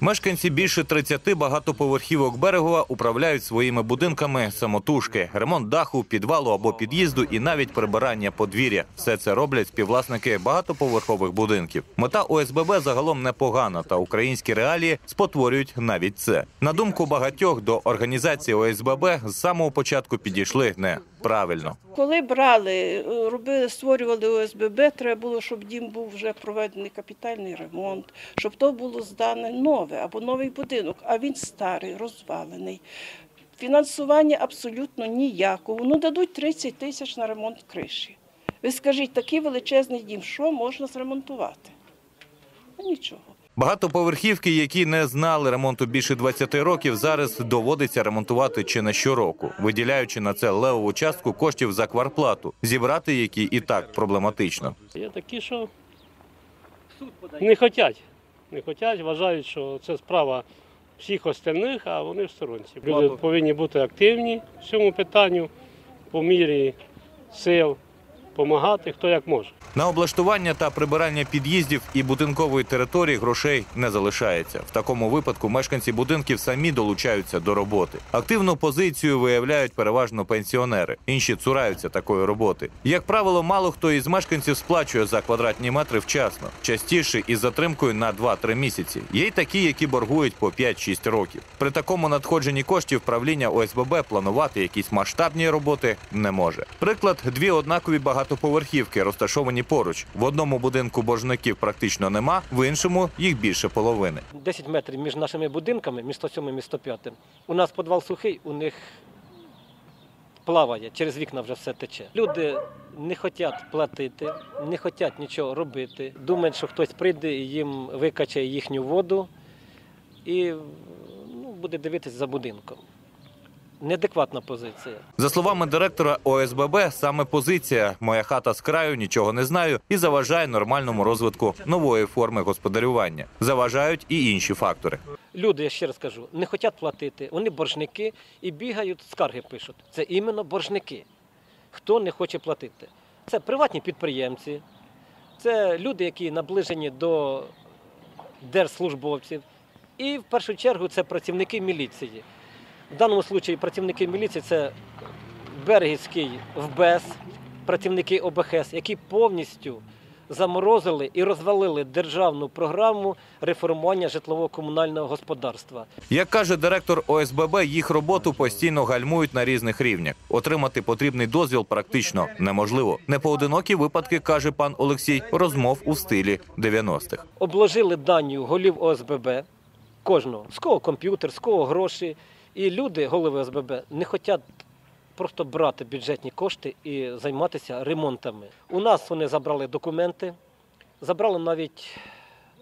Мешканці більше 30 багатоповерхівок Берегова управляють своїми будинками самотужки, ремонт даху, підвалу або під'їзду і навіть прибирання подвір'я. Все це роблять співвласники багатоповерхових будинків. Мета ОСББ загалом непогана, та українські реалії спотворюють навіть це. На думку багатьох до організації ОСББ з самого початку підійшли неправильно. Коли брали, е, робили, створювали ОСББ, треба було, щоб дім був вже проведений капітальний ремонт, щоб то було здане нове або новий будинок, а він старий, розвалений. Фінансування абсолютно ніякого. Ну дадуть 30 тисяч на ремонт криші. Ви скажіть, такий величезний дім, що можна зремонтувати? Нічого. Багатоповерхівки, які не знали ремонту більше 20 років, зараз доводиться ремонтувати чи не щороку, виділяючи на це левову частку коштів за кварплату, зібрати які і так проблематично. Є такі, що не хочуть. Не хочуть, вважають, що це справа всіх остальних, а вони в сторонці. Люди повинні бути активні в цьому питанню по мірі сил, допомагати, хто як може. На облаштування та прибирання під'їздів і будинкової території грошей не залишається. В такому випадку мешканці будинків самі долучаються до роботи. Активну позицію виявляють переважно пенсіонери. Інші цураються такої роботи. Як правило, мало хто із мешканців сплачує за квадратні метри вчасно, частіше із затримкою на 2-3 місяці. Є й такі, які боргують по 5-6 років. При такому надходженні коштів правління ОСББ планувати якісь масштабні роботи не може. Приклад: дві однакові багатоповерхівки розташовані поруч. В одному будинку боржників практично нема, в іншому їх більше половини. 10 метрів між нашими будинками, між 107 і 105. У нас підвал сухий, у них плаває, через вікна вже все тече. Люди не хочуть платити, не хочуть нічого робити. Думають, що хтось прийде і їм викачає їхню воду і ну, буде дивитися за будинком. Неадекватна позиція. За словами директора ОСББ, саме позиція Моя хата з краю нічого не знаю і заважає нормальному розвитку нової форми господарювання. Заважають і інші фактори. Люди, я ще раз кажу, не хочуть платити, вони боржники і бігають, скарги пишуть. Це іменно боржники. Хто не хоче платити? Це приватні підприємці, це люди, які наближені до держслужбовців. І в першу чергу це працівники міліції. В даному випадку працівники міліції це Берегівський ВБЕС, працівники ОБХС, які повністю заморозили і розвалили державну програму реформування житлово-комунального господарства. Як каже директор ОСББ, їх роботу постійно гальмують на різних рівнях. Отримати потрібний дозвіл практично неможливо. Непоодинокі випадки, каже пан Олексій, розмов у стилі 90-х. Обложили данню голів ОСББ, кожного, з кого комп'ютер, з кого гроші. І люди, голови СББ, не хочуть просто брати бюджетні кошти і займатися ремонтами. У нас вони забрали документи, забрали навіть,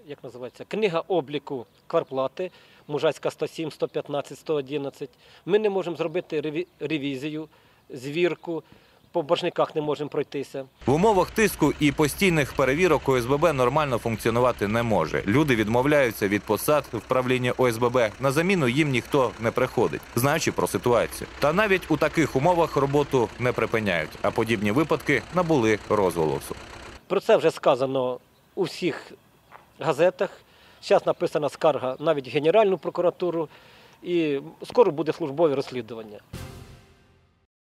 як називається, книга обліку кварплати, Мужацька 107, 115, 111. Ми не можемо зробити реві- ревізію, звірку, по боржниках не можемо пройтися. В умовах тиску і постійних перевірок ОСББ нормально функціонувати не може. Люди відмовляються від посад в правлінні ОСББ. На заміну їм ніхто не приходить, знаючи про ситуацію. Та навіть у таких умовах роботу не припиняють, а подібні випадки набули розголосу. Про це вже сказано у всіх газетах. Зараз написана скарга навіть в Генеральну прокуратуру, і скоро буде службове розслідування.